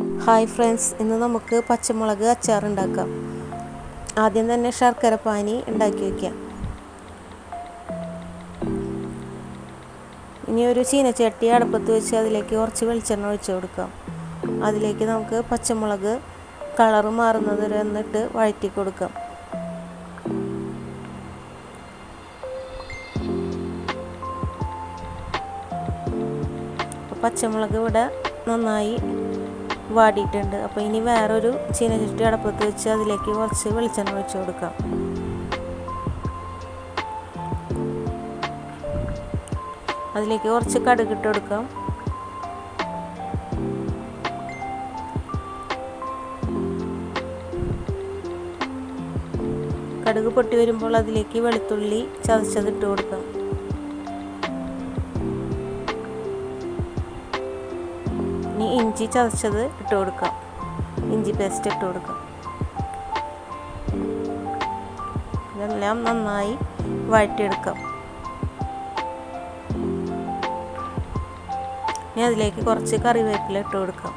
Hi friends ഇന്ന് നമുക്ക് പച്ചമുളക് അച്ചാർ ഉണ്ടാക്കാം. ആദ്യം തന്നെ ശർക്കര പാനി ഉണ്ടാക്കി വയ്ക്കാം ഇനി ഒരു ചീനച്ചട്ടി അടുപ്പത്ത് വെച്ച് അതിലേക്ക് കുറച്ച് വെളിച്ചെണ്ണ ഒഴിച്ച് കൊടുക്കാം. അതിലേക്ക് നമുക്ക് പച്ചമുളക് കളറ് മാറുന്നത് വരെ എന്നിട്ട് വഴറ്റി കൊടുക്കാം. പച്ചമുളക് ഇവിടെ നന്നായി വാടിയിട്ടുണ്ട്. അപ്പോൾ ഇനി വേറൊരു ചീനച്ചട്ടി അടപ്പത്ത് വെച്ച് അതിലേക്ക് കുറച്ച് വെളിച്ചെണ്ണ ഒഴിച്ച് കൊടുക്കാം. അതിലേക്ക് കുറച്ച് കടുക് ഇട്ട് കൊടുക്കാം. കടുക് പൊട്ടി വരുമ്പോൾ അതിലേക്ക് വെളുത്തുള്ളി ചതച്ചത് ഇട്ട് കൊടുക്കാം. ഇഞ്ചി ചതച്ചത് ഇട്ട് കൊടുക്കാം. ഇഞ്ചി പേസ്റ്റ് ഇട്ട് കൊടുക്കാം. ഇതെല്ലാം നന്നായി വഴറ്റിയെടുക്കാം. ഇനി അതിലേക്ക് കുറച്ച് കറിവേപ്പില ഇട്ട് കൊടുക്കാം.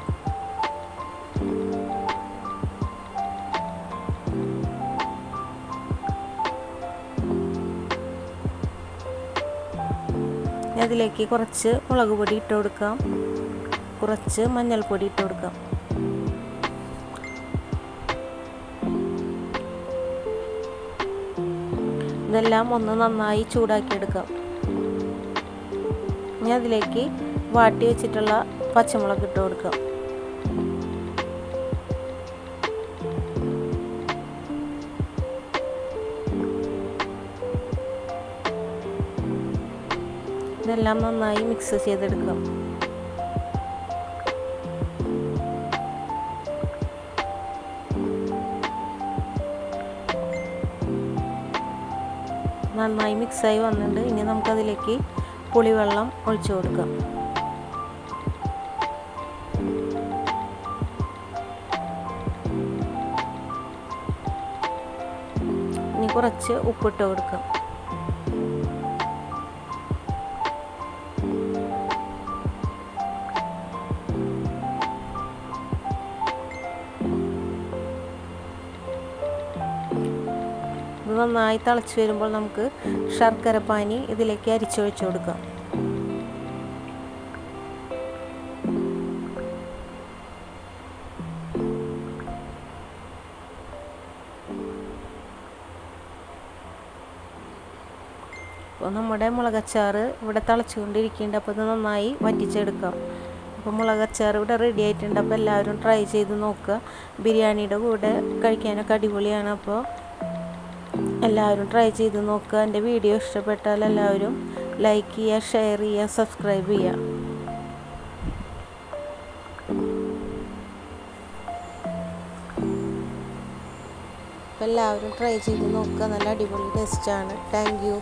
അതിലേക്ക് കുറച്ച് മുളക് പൊടി ഇട്ട് കൊടുക്കാം. കുറച്ച് മഞ്ഞൾപ്പൊടി ഇട്ട് കൊടുക്കാം. ഇതെല്ലാം ഒന്ന് നന്നായി ചൂടാക്കിയെടുക്കാം. ഇനി അതിലേക്ക് വാട്ടി വെച്ചിട്ടുള്ള പച്ചമുളക് ഇട്ട് കൊടുക്കാം. ഇതെല്ലാം നന്നായി മിക്സ് ചെയ്തെടുക്കാം. നന്നായി മിക്സായി വന്നിട്ടുണ്ട്. ഇനി നമുക്കതിലേക്ക് പുളിവെള്ളം ഒഴിച്ചു കൊടുക്കാം. ഇനി കുറച്ച് ഉപ്പിട്ട് കൊടുക്കാം. നന്നായി തിളച്ച് വരുമ്പോൾ നമുക്ക് ശർക്കര പാനി ഇതിലേക്ക് അരിച്ചൊഴിച്ച് കൊടുക്കാം. അപ്പോൾ നമ്മുടെ മുളകച്ചാറ് ഇവിടെ തിളച്ചുകൊണ്ടിരിക്കുന്നുണ്ട്. അപ്പോൾ ഇത് നന്നായി വറ്റിച്ചെടുക്കാം. അപ്പോൾ മുളകച്ചാർ ഇവിടെ റെഡി ആയിട്ടുണ്ട്. അപ്പോൾ എല്ലാവരും ട്രൈ ചെയ്ത് നോക്കുക. ബിരിയാണിയുടെ കൂടെ കഴിക്കാനൊക്കെ അടിപൊളിയാണ്. അപ്പോൾ എല്ലാവരും ട്രൈ ചെയ്ത് നോക്കുക എന്റെ വീഡിയോ ഇഷ്ടപ്പെട്ടാൽ എല്ലാവരും ലൈക്ക് ചെയ്യുക ഷെയർ ചെയ്യുക സബ്സ്ക്രൈബ് ചെയ്യുക. എല്ലാവരും ട്രൈ ചെയ്ത് നോക്കുക നല്ല അടിപൊളി ടെസ്റ്റാണ് താങ്ക് യു